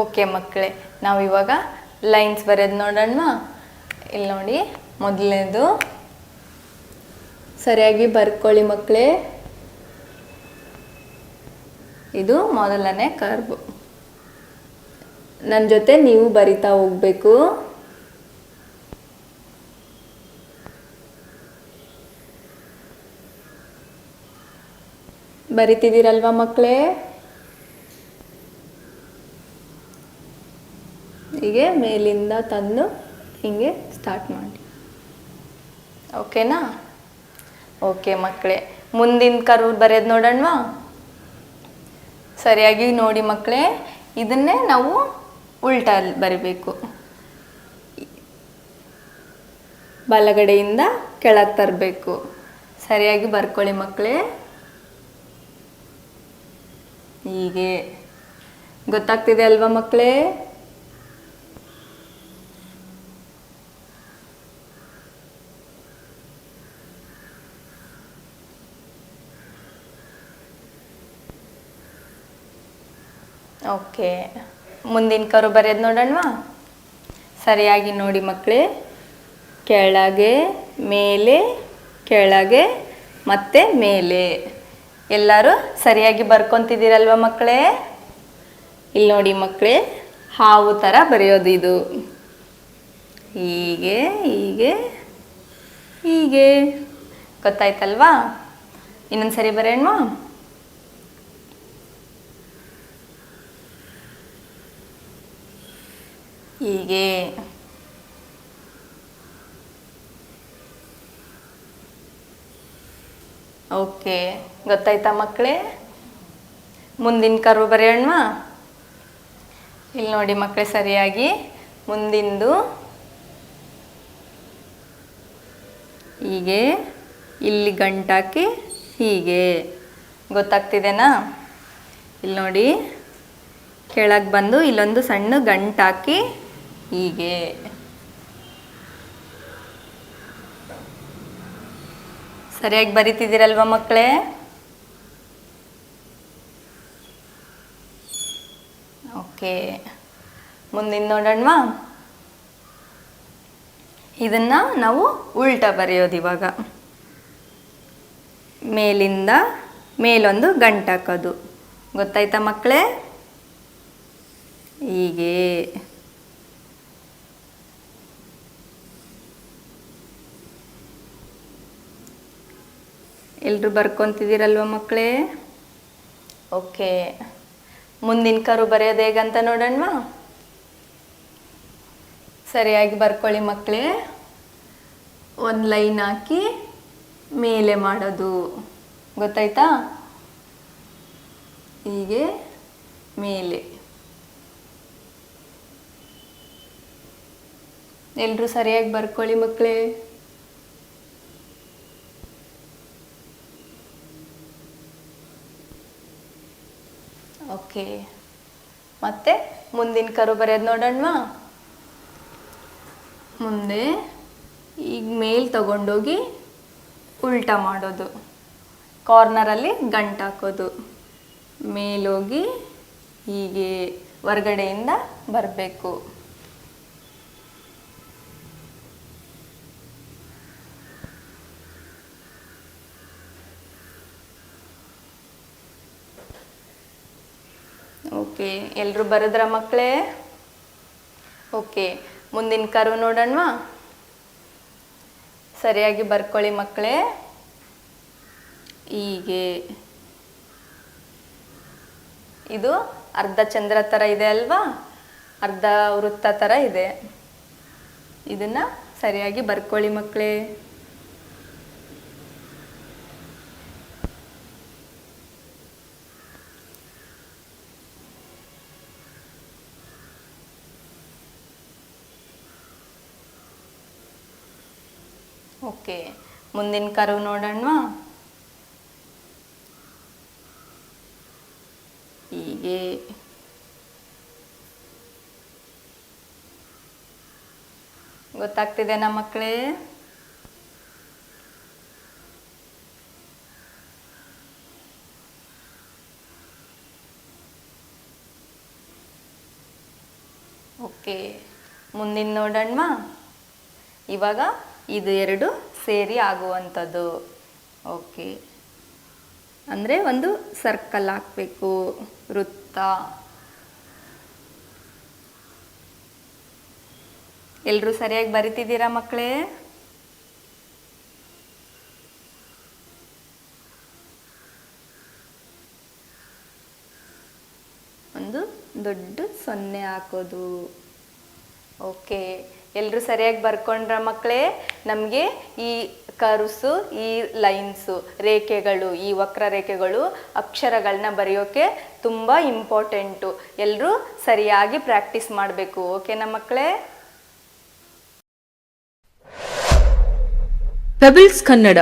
Okay ಮಕ್ಕಳೇ, ನಾವು ಇವಾಗ ಲೈನ್ಸ್ ಬರೆಯೋದು ನೋಡೋಣ ಇಲ್ಲಿ ನೋಡಿ ಮೊದಲನೇದು ಸರಿಯಾಗಿ ಬರ್ಕೊಳ್ಳಿ ಮಕ್ಕಳೇ. ಇದು ಮೊದಲನೇ ಕರ್ಬ್ ನನ್ನ ಜೊತೆ ನೀವು ಬರಿತಾ ಹೋಗ್ಬೇಕು. ಬರಿತಿದ್ದೀರಲ್ವಾ ಮಕ್ಕಳೇ? ಹೀಗೆ ಮೇಲಿಂದ ತಂದು ಹಿಂಗೆ ಸ್ಟಾರ್ಟ್ ಮಾಡಿ. ಓಕೆನಾ ಓಕೆ ಮಕ್ಕಳೇ ಮುಂದಿನ ಕರು ಬರೆಯೋದು ನೋಡೋಣವಾ? ಸರಿಯಾಗಿ ನೋಡಿ ಮಕ್ಕಳೇ ಇದನ್ನೇ ನಾವು ಉಲ್ಟಾ ಬರಿಬೇಕು. ಬಲಗಡೆಯಿಂದ ಕೆಳಗೆ ತರಬೇಕು. ಸರಿಯಾಗಿ ಬರ್ಕೊಳ್ಳಿ ಮಕ್ಕಳೇ ಹೀಗೆ. ಗೊತ್ತಾಗ್ತಿದೆ ಅಲ್ವಾ ಮಕ್ಕಳೇ ಓಕೆ. ಮುಂದಿನ ಕರು ಬರೆಯೋದು ನೋಡೋಣವಾ? ಸರಿಯಾಗಿ ನೋಡಿ ಮಕ್ಕಳೇ ಕೆಳಗೆ, ಮೇಲೆ, ಕೆಳಗೆ, ಮತ್ತೆ ಮೇಲೆ. ಎಲ್ಲರೂ ಸರಿಯಾಗಿ ಬರ್ಕೊತಿದ್ದೀರಲ್ವ ಮಕ್ಕಳೇ ಇಲ್ಲಿ ನೋಡಿ ಮಕ್ಕಳೇ ಹಾವು ಥರ ಬರೆಯೋದು ಇದು. ಹೀಗೆ ಹೀಗೆ ಹೀಗೆ. ಗೊತ್ತಾಯ್ತಲ್ವಾ? ಇನ್ನೊಂದು ಸರಿ ಬರೆಯೋಣವಾ? ಹೀಗೆ. ಓಕೆ, ಗೊತ್ತಾಯ್ತಾ ಮಕ್ಕಳೇ? ಮುಂದಿನ ಕರು ಬರೆಯೋಣವಾ? ಇಲ್ಲಿ ನೋಡಿ ಮಕ್ಕಳೇ ಸರಿಯಾಗಿ. ಮುಂದಿಂದು. ಹೀಗೆ. ಇಲ್ಲಿ ಗಂಟಾಕಿ, ಹೀಗೆ. ಗೊತ್ತಾಗ್ತಿದೆನಾ? ಇಲ್ಲಿ ನೋಡಿ. ಕೆಳಗೆ ಬಂದು ಇಲ್ಲೊಂದು ಸಣ್ಣ ಗಂಟಾಕಿ ಹೀಗೆ. ಸರಿಯಾಗಿ ಬರಿತಿದ್ದೀರಲ್ವ ಮಕ್ಕಳೇ? ಓಕೆ. ಮುಂದಿನ ನೋಡೋಣವಾ? ಇದನ್ನ ನಾವು ಉಲ್ಟ ಬರೆಯೋದು ಇವಾಗ. ಮೇಲಿಂದ ಮೇಲೊಂದು ಗಂಟಾಕೋದು ಗೊತ್ತಾಯ್ತಾ ಮಕ್ಕಳೇ? ಹೀಗೆ. ಎಲ್ರು ಬರ್ಕೊಂತಿದ್ದೀರಲ್ವ ಮಕ್ಕಳೇ? ಓಕೆ. ಮುಂದಿನ ಕರು ಬರೆಯೋದು ಹೇಗಂತ ನೋಡೋಣ ಸರಿಯಾಗಿ ಬರ್ಕೊಳ್ಳಿ ಮಕ್ಕಳೇ. ಒಂದು ಲೈನ್ ಹಾಕಿ ಮೇಲೆ ಮಾಡೋದು. ಗೊತ್ತಾಯ್ತಾ? ಹೀಗೆ ಮೇಲೆ. ಎಲ್ಲರೂ ಸರಿಯಾಗಿ ಬರ್ಕೊಳ್ಳಿ ಮಕ್ಕಳೇ. ಓಕೆ. ಮತ್ತೆ ಮುಂದಿನ ಕರು ಬರೆಯೋದು ನೋಡೋಣವಾ? ಮುಂದೆ ಈಗ ಮೇಲ್ ತಗೊಂಡೋಗಿ ಉಲ್ಟಾ ಮಾಡೋದು. ಕಾರ್ನರಲ್ಲಿ ಗಂಟು ಹಾಕೋದು. ಮೇಲೋಗಿ ಹೀಗೆ ಹೊರ್ಗಡೆಯಿಂದ ಬರಬೇಕು. ಓಕೆ ಎಲ್ಲರೂ ಬರೆದ್ರ ಮಕ್ಕಳೇ? ಓಕೆ, ಮುಂದಿನ ಕರು ನೋಡೋಣವಾ? ಸರಿಯಾಗಿ ಬರ್ಕೊಳ್ಳಿ ಮಕ್ಕಳೇ. ಹೀಗೆ. ಇದು ಅರ್ಧ ಚಂದ್ರ ಥರ ಇದೆ ಅಲ್ವಾ? ಅರ್ಧ ವೃತ್ತ ಥರ ಇದೆ. ಇದನ್ನು ಸರಿಯಾಗಿ ಬರ್ಕೊಳ್ಳಿ ಮಕ್ಕಳೇ. ಓಕೆ ಮುಂದಿನ ಕರು ನೋಡೋಣವಾ? ಹೀಗೆ. ಗೊತ್ತಾಗ್ತಿದೆ ನಮ್ಮ ಮಕ್ಕಳೇ ಓಕೆ ಮುಂದಿನ ನೋಡೋಣವಾ? ಇವಾಗ ಇದು ಎರಡು ಸೇರಿ ಆಗುವಂಥದ್ದು. ಓಕೆ ಅಂದರೆ ಒಂದು ಸರ್ಕಲ್ ಹಾಕಬೇಕು, ವೃತ್ತ. ಎಲ್ಲರೂ ಸರಿಯಾಗಿ ಬರಿತಿದ್ದೀರಾ ಮಕ್ಕಳೇ? ಒಂದು ದೊಡ್ಡ ಸೊನ್ನೆ ಹಾಕೋದು. ಓಕೆ ಎಲ್ಲರೂ ಸರಿಯಾಗಿ ಬರ್ಕೊಂಡ್ರ ಮಕ್ಕಳೇ ನಮಗೆ ಈ ಕರುಸು, ಈ ಲೈನ್ಸು, ರೇಖೆಗಳು, ಈ ವಕ್ರ ರೇಖೆಗಳು ಅಕ್ಷರಗಳನ್ನ ಬರೆಯೋಕೆ ತುಂಬ ಇಂಪಾರ್ಟೆಂಟು ಎಲ್ಲರೂ ಸರಿಯಾಗಿ ಪ್ರಾಕ್ಟೀಸ್ ಮಾಡಬೇಕು ಓಕೆನಾ ಮಕ್ಕಳೇ ಪೆಬಲ್ಸ್ ಕನ್ನಡ